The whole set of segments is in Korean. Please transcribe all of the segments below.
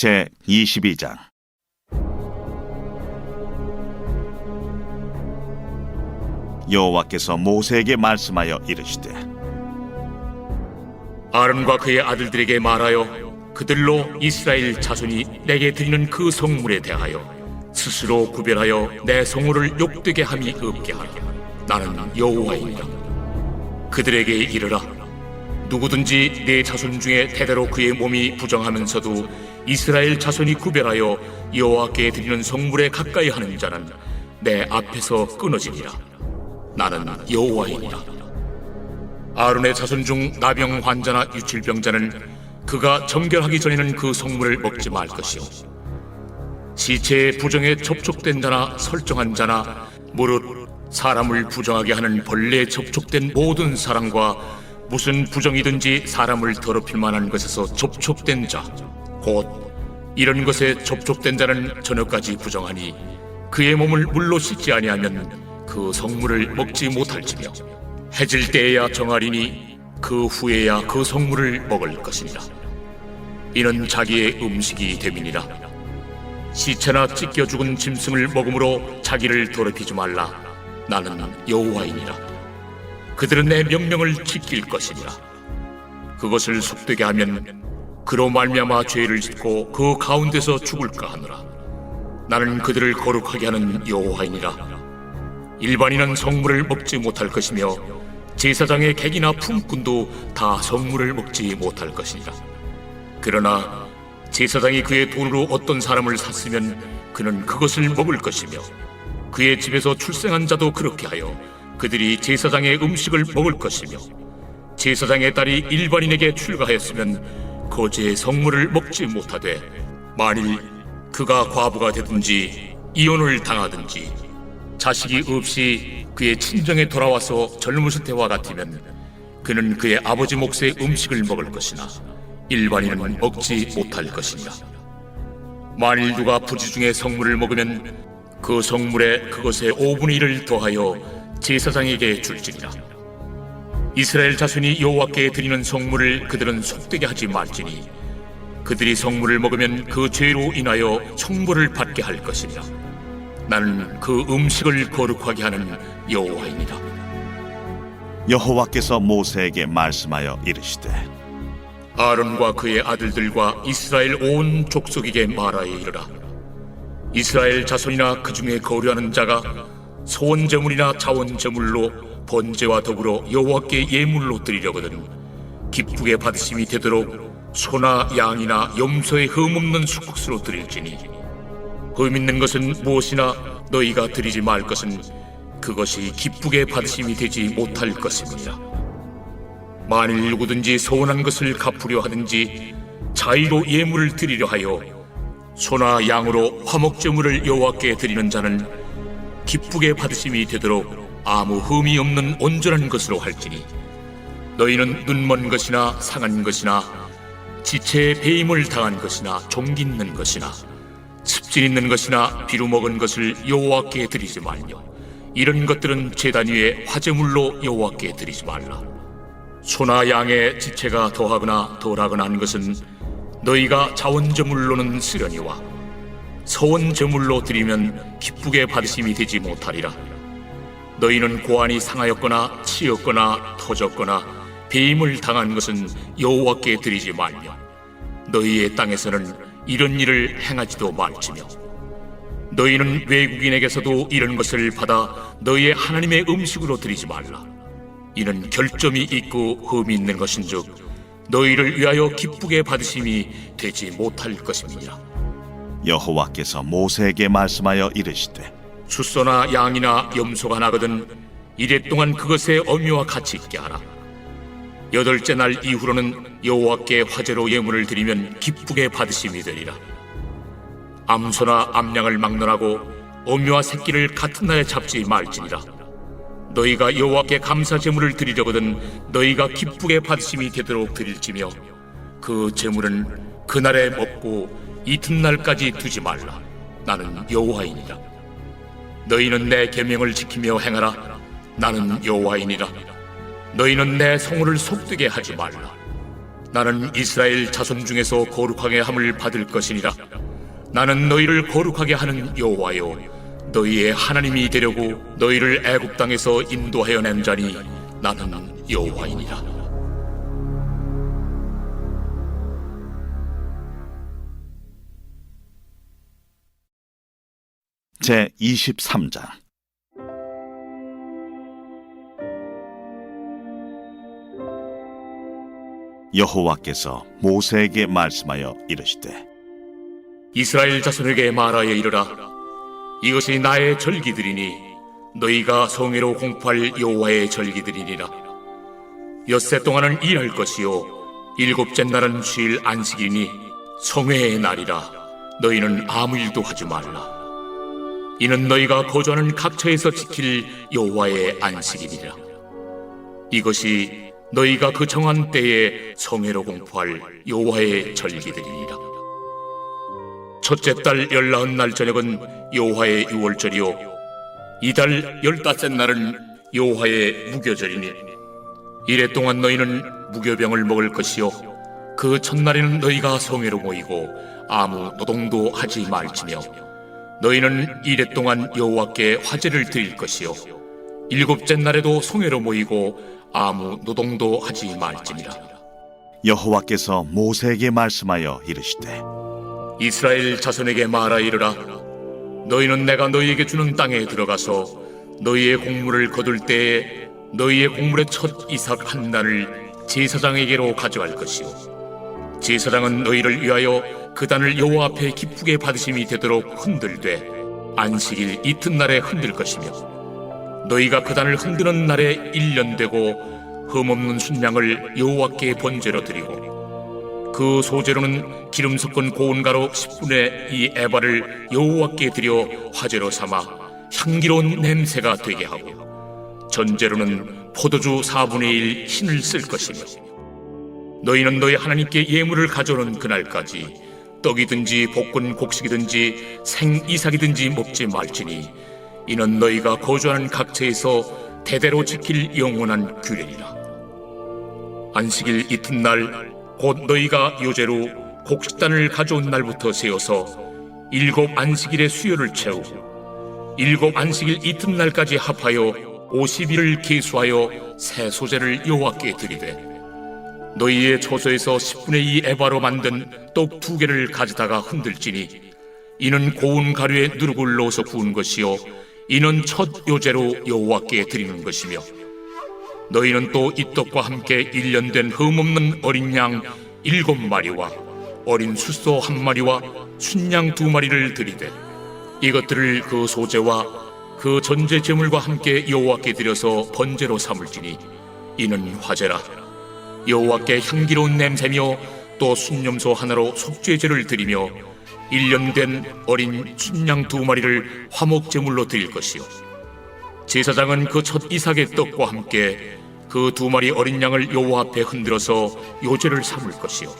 제 22장. 여호와께서 모세에게 말씀하여 이르시되 아론과 그의 아들들에게 말하여 그들로 이스라엘 자손이 내게 드리는 그 성물에 대하여 스스로 구별하여 내 성물을 욕되게 함이 없게 하라. 나는 여호와이니라. 그들에게 이르라 누구든지 내 자손 중에 대대로 그의 몸이 부정하면서도 이스라엘 자손이 구별하여 여호와께 드리는 성물에 가까이 하는 자는 내 앞에서 끊어지니라. 나는 여호와이니라. 아론의 자손 중 나병 환자나 유칠병자는 그가 정결하기 전에는 그 성물을 먹지 말 것이요. 시체의 부정에 접촉된 자나 설정한 자나 무릇 사람을 부정하게 하는 벌레에 접촉된 모든 사람과 무슨 부정이든지 사람을 더럽힐 만한 것에서 접촉된 자 곧 이런 것에 접촉된 자는 저녁까지 부정하니 그의 몸을 물로 씻지 아니하면 그 성물을 먹지 못할지며 해질 때에야 정하리니 그 후에야 그 성물을 먹을 것이니라. 이는 자기의 음식이 됨이니라. 시체나 찢겨 죽은 짐승을 먹음으로 자기를 더럽히지 말라. 나는 여호와이니라 그들은 내 명령을 지킬 것이니라. 그것을 속되게 하면 그로 말미암아 죄를 짓고 그 가운데서 죽을까 하노라. 나는 그들을 거룩하게 하는 여호와이니라. 일반인은 성물을 먹지 못할 것이며 제사장의 객이나 품꾼도 다 성물을 먹지 못할 것이니라. 그러나 제사장이 그의 돈으로 어떤 사람을 샀으면 그는 그것을 먹을 것이며 그의 집에서 출생한 자도 그렇게 하여 그들이 제사장의 음식을 먹을 것이며 제사장의 딸이 일반인에게 출가하였으면 거제의 성물을 먹지 못하되 만일 그가 과부가 되든지 이혼을 당하든지 자식이 없이 그의 친정에 돌아와서 젊으실 때와 같으면 그는 그의 아버지 몫의 음식을 먹을 것이나 일반인은 먹지 못할 것이니라. 만일 누가 부지 중에 성물을 먹으면 그 성물에 그것의 5분의 1을 더하여 제사장에게 줄지니라. 이스라엘 자손이 여호와께 드리는 성물을 그들은 속되게 하지 말지니 그들이 성물을 먹으면 그 죄로 인하여 형벌을 받게 할 것이니라. 나는 그 음식을 거룩하게 하는 여호와이니라. 여호와께서 모세에게 말씀하여 이르시되 아론과 그의 아들들과 이스라엘 온 족속에게 말하여 이르라. 이스라엘 자손이나 그 중에 거류하는 자가 소원 제물이나 자원 제물로 번제와 더불어 여호와께 예물로 드리려거든 기쁘게 받으심이 되도록 소나 양이나 염소의 흠 없는 수국수로 드릴지니 흠 있는 것은 무엇이나 너희가 드리지 말 것은 그것이 기쁘게 받으심이 되지 못할 것입니다. 만일 누구든지 소원한 것을 갚으려 하든지 자의로 예물을 드리려 하여 소나 양으로 화목제물을 여호와께 드리는 자는 기쁘게 받으심이 되도록 아무 흠이 없는 온전한 것으로 할지니 너희는 눈먼 것이나 상한 것이나 지체에 배임을 당한 것이나 종기 있는 것이나 습진 있는 것이나 비루 먹은 것을 여호와께 드리지 말며 이런 것들은 제단 위에 화제물로 여호와께 드리지 말라. 소나 양의 지체가 더하거나 덜하거나 한 것은 너희가 자원제물로는 쓰려니와 서원 제물로 드리면 기쁘게 받으심이 되지 못하리라 너희는 고안이 상하였거나 치였거나 터졌거나 배임을 당한 것은 여호와께 드리지 말며 너희의 땅에서는 이런 일을 행하지도 말지며 너희는 외국인에게서도 이런 것을 받아 너희의 하나님의 음식으로 드리지 말라 이는 결점이 있고 흠이 있는 것인즉 너희를 위하여 기쁘게 받으심이 되지 못할 것입니다. 여호와께서 모세에게 말씀하여 이르시되 숫소나 양이나 염소가 나거든 이래 동안 그것의 어미와 같이 있게 하라. 여덟째 날 이후로는 여호와께 화제로 예물을 드리면 기쁘게 받으심이 되리라. 암소나 암양을 막론하고 어미와 새끼를 같은 날에 잡지 말지니라. 너희가 여호와께 감사 제물을 드리려거든 너희가 기쁘게 받으심이 되도록 드릴지며 그 제물은 그날에 먹고 이튿날까지 두지 말라. 나는 여호와이니라. 너희는 내 계명을 지키며 행하라. 나는 여호와이니라. 너희는 내 성호를 속되게 하지 말라. 나는 이스라엘 자손 중에서 거룩하게 함을 받을 것이니라. 나는 너희를 거룩하게 하는 여호와요 너희의 하나님이 되려고 너희를 애굽 땅에서 인도하여 낸 자니 나는 여호와이니라. 제 23장. 여호와께서 모세에게 말씀하여 이르시되 이스라엘 자손에게 말하여 이르라. 이것이 나의 절기들이니 너희가 성회로 공포할 여호와의 절기들이니라. 엿새 동안은 일할 것이요 일곱째 날은 쉴 안식이니 성회의 날이라. 너희는 아무 일도 하지 말라 이는 너희가 거주하는 각처에서 지킬 여호와의 안식이니라. 이것이 너희가 그 정한 때에 성회로 공포할 여호와의 절기들이니라. 첫째 달 열나흔 날 저녁은 여호와의 유월절이요. 이달 열다섯 날은 여호와의 무교절이니. 이래 동안 너희는 무교병을 먹을 것이요. 그 첫날에는 너희가 성회로 모이고 아무 노동도 하지 말지며 너희는 이래 동안 여호와께 화제를 드릴 것이요. 일곱째 날에도 성회로 모이고 아무 노동도 하지 말지니라. 여호와께서 모세에게 말씀하여 이르시되 이스라엘 자손에게 말하 이르라. 너희는 내가 너희에게 주는 땅에 들어가서 너희의 곡물을 거둘 때에 너희의 곡물의 첫 이삭 한 단을 제사장에게로 가져갈 것이요. 제사장은 너희를 위하여 그 단을 여호와 앞에 기쁘게 받으심이 되도록 흔들되 안식일 이튿날에 흔들 것이며 너희가 그 단을 흔드는 날에 일년 되고 흠없는 순양을 여호와께 번제로 드리고 그 소재로는 기름 섞은 고운 가루 10분의 이 에바를 여호와께 드려 화제로 삼아 향기로운 냄새가 되게 하고 전제로는 포도주 4분의 1 흰을 쓸 것이며 너희는 너희 하나님께 예물을 가져오는 그날까지 떡이든지 볶은 곡식이든지 생 이삭이든지 먹지 말지니 이는 너희가 거주하는 각처에서 대대로 지킬 영원한 규례니라. 안식일 이튿날 곧 너희가 요제로 곡식단을 가져온 날부터 세어서 일곱 안식일의 수요를 채우고 일곱 안식일 이튿날까지 합하여 50일을 계수하여 새 소재를 여호와께 드리되 너희의 초소에서 10분의 2 에바로 만든 떡 두 개를 가져다가 흔들지니 이는 고운 가루에 누룩을 넣어서 구운 것이요 이는 첫 요제로 여호와께 드리는 것이며 너희는 또 이 떡과 함께 일년된 흠없는 어린 양 일곱 마리와 어린 숫소 한 마리와 순양 두 마리를 드리되 이것들을 그 소재와 그 전제 제물과 함께 여호와께 드려서 번제로 삼을지니 이는 화제라 여호와께 향기로운 냄새며 또 순념소 하나로 속죄제를 드리며 일년 된 어린 순양 두 마리를 화목 제물로 드릴 것이요. 제사장은 그 첫 이삭의 떡과 함께 그 두 마리 어린 양을 여호와 앞에 흔들어서 요제를 삼을 것이요.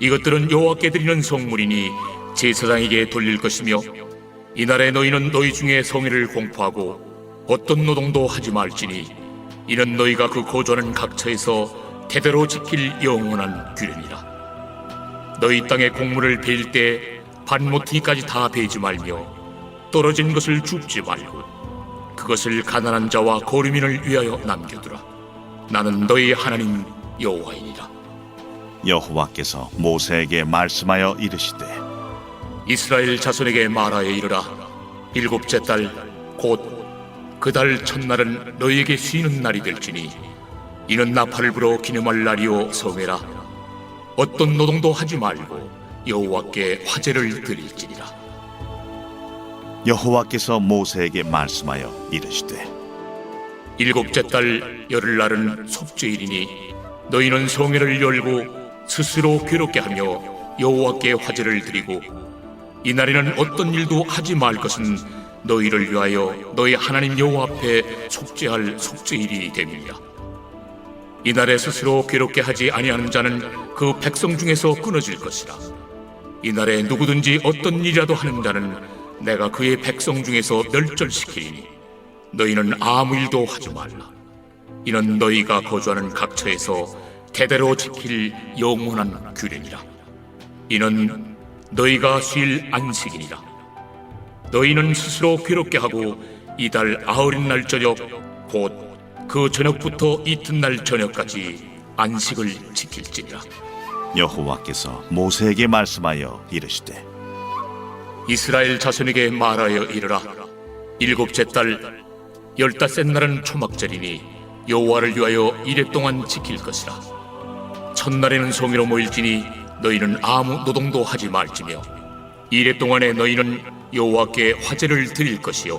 이것들은 여호와께 드리는 성물이니 제사장에게 돌릴 것이며 이날에 너희는 너희 중에 성의를 공포하고 어떤 노동도 하지 말지니 이는 너희가 그 거주하는 각처에서 대대로 지킬 영원한 규례니라. 너희 땅의 곡물을 베일 때 반모퉁이까지 다 베지 말며 떨어진 것을 줍지 말고 그것을 가난한 자와 거류민을 위하여 남겨두라. 나는 너희 하나님 여호와이니라. 여호와께서 모세에게 말씀하여 이르시되 이스라엘 자손에게 말하여 이르라. 일곱째 달 곧 그 달 첫날은 너희에게 쉬는 날이 될지니 이는 나팔을 불어 기념할 날이요 성회라. 어떤 노동도 하지 말고 여호와께 화제를 드릴지니라. 여호와께서 모세에게 말씀하여 이르시되 일곱째 달 열흘날은 속죄일이니 너희는 성회를 열고 스스로 괴롭게 하며 여호와께 화제를 드리고 이날에는 어떤 일도 하지 말 것은 너희를 위하여 너희 하나님 여호와 앞에 속죄할 속죄일이 됨이라 이날에 스스로 괴롭게 하지 아니하는 자는 그 백성 중에서 끊어질 것이라 이날에 누구든지 어떤 일이라도 하는 자는 내가 그의 백성 중에서 멸절시키리니 너희는 아무 일도 하지 말라. 이는 너희가 거주하는 각처에서 대대로 지킬 영원한 규례니라. 이는 너희가 쉴 안식이니라. 너희는 스스로 괴롭게 하고 이달 아흔 날 저녁 곧 그 저녁부터 이튿날 저녁까지 안식을 지킬지니라. 여호와께서 모세에게 말씀하여 이르시되 이스라엘 자손에게 말하여 이르라. 일곱째 달 열다섯 날은 초막절이니 여호와를 위하여 이래 동안 지킬 것이라. 첫날에는 성의로 모일지니 너희는 아무 노동도 하지 말지며 이래 동안에 너희는 여호와께 화제를 드릴 것이요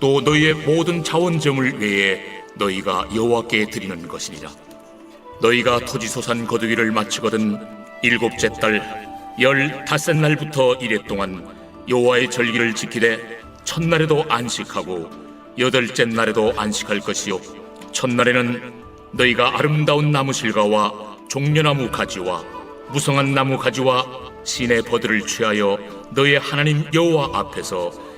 또 너희의 모든 자원 제물 외에 너희가 여호와께 드리는 것이니라. 너희가 토지소산 거두기를 마치거든 일곱째 달 열다섯 날부터 이래 동안 여호와의 절기를 지키되 첫날에도 안식하고 여덟째 날에도 안식할 것이요. 첫날에는 너희가 아름다운 나무 실과와 종려나무 가지와 무성한 나무 가지와 신의 버들을 취하여 너희 하나님 여호와 앞에서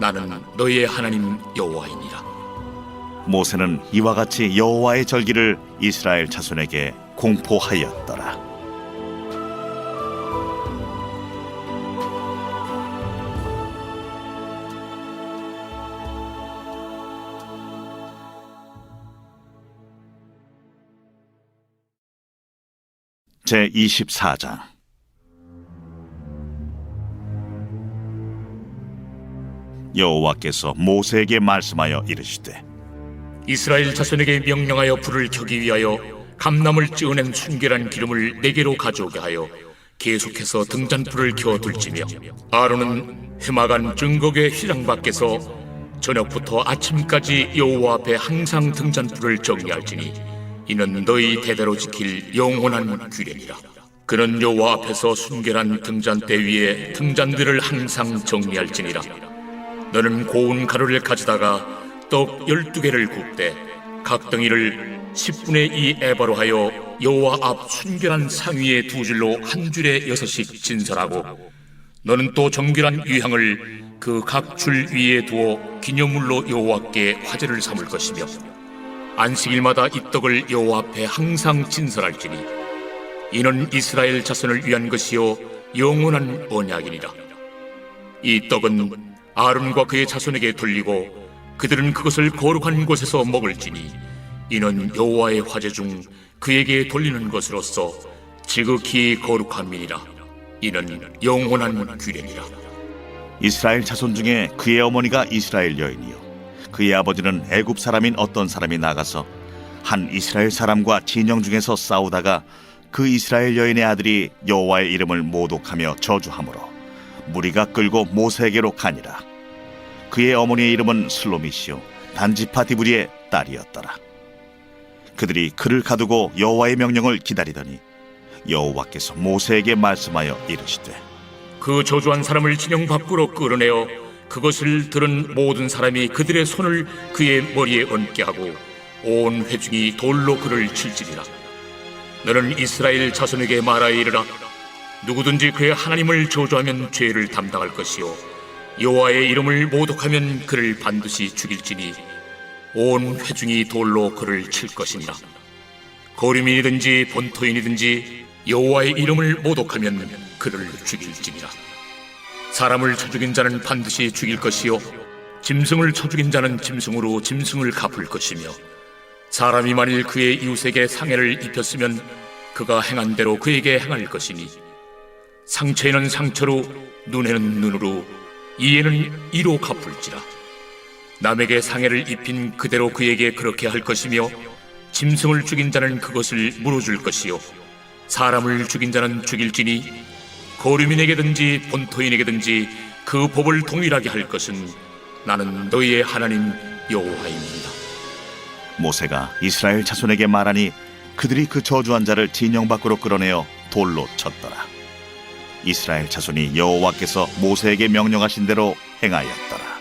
나는 너희의 하나님 여호와이니라 모세는 이와 같이 여호와의 절기를 이스라엘 자손에게 공포하였더라. 제 24장 여호와께서 모세에게 말씀하여 이르시되 이스라엘 자손에게 명령하여 불을 켜기 위하여 감남을 찌어낸 순결한 기름을 네개로 가져오게 하여 계속해서 등잔불을 켜 둘지며 아론은 해마간 증거궤 휘장 밖에서 저녁부터 아침까지 여호와 앞에 항상 등잔불을 정리할지니 이는 너희 대대로 지킬 영원한 규례니라. 그는 여호와 앞에서 순결한 등잔대 위에 등잔들을 항상 정리할지니라 너는 고운 가루를 가져다가 떡 열두 개를 굽되 각 덩이를 10분의 2 에바로 하여 여호와 앞 순결한 상위에 두 줄로 한 줄에 여섯씩 진설하고 너는 또 정결한 유향을 그 각 줄 위에 두어 기념물로 여호와께 화제를 삼을 것이며 안식일마다 이 떡을 여호와 앞에 항상 진설할지니 이는 이스라엘 자손을 위한 것이요 영원한 언약이니라. 이 떡은 아론과 그의 자손에게 돌리고 그들은 그것을 거룩한 곳에서 먹을지니 이는 여호와의 화제 중 그에게 돌리는 것으로서 지극히 거룩함이니라. 이는 영원한 규례니라. 이스라엘 자손 중에 그의 어머니가 이스라엘 여인이요. 그의 아버지는 애굽 사람인 어떤 사람이 나가서 한 이스라엘 사람과 진영 중에서 싸우다가 그 이스라엘 여인의 아들이 여호와의 이름을 모독하며 저주하므로 무리가 끌고 모세에게로 가니라 그의 어머니의 이름은 슬로미시요 단지파 디브리의 딸이었더라. 그들이 그를 가두고 여호와의 명령을 기다리더니 여호와께서 모세에게 말씀하여 이르시되 그 저주한 사람을 진영 밖으로 끌어내어 그것을 들은 모든 사람이 그들의 손을 그의 머리에 얹게 하고 온 회중이 돌로 그를 칠지니라. 너는 이스라엘 자손에게 말하여 이르라. 누구든지 그의 하나님을 저주하면 죄를 담당할 것이요 여호와의 이름을 모독하면 그를 반드시 죽일지니 온 회중이 돌로 그를 칠 것이니라 거류민이든지 본토인이든지 여호와의 이름을 모독하면 그를 죽일지니라. 사람을 쳐 죽인 자는 반드시 죽일 것이요 짐승을 쳐 죽인 자는 짐승으로 짐승을 갚을 것이며 사람이 만일 그의 이웃에게 상해를 입혔으면 그가 행한 대로 그에게 행할 것이니 상처에는 상처로 눈에는 눈으로 이에는 이로 갚을지라 남에게 상해를 입힌 그대로 그에게 그렇게 할 것이며 짐승을 죽인 자는 그것을 물어줄 것이요 사람을 죽인 자는 죽일지니 거류민에게든지 본토인에게든지 그 법을 동일하게 할 것은 나는 너희의 하나님 여호와입니다. 모세가 이스라엘 자손에게 말하니 그들이 그 저주한 자를 진영 밖으로 끌어내어 돌로 쳤더라. 이스라엘 자손이 여호와께서 모세에게 명령하신 대로 행하였더라.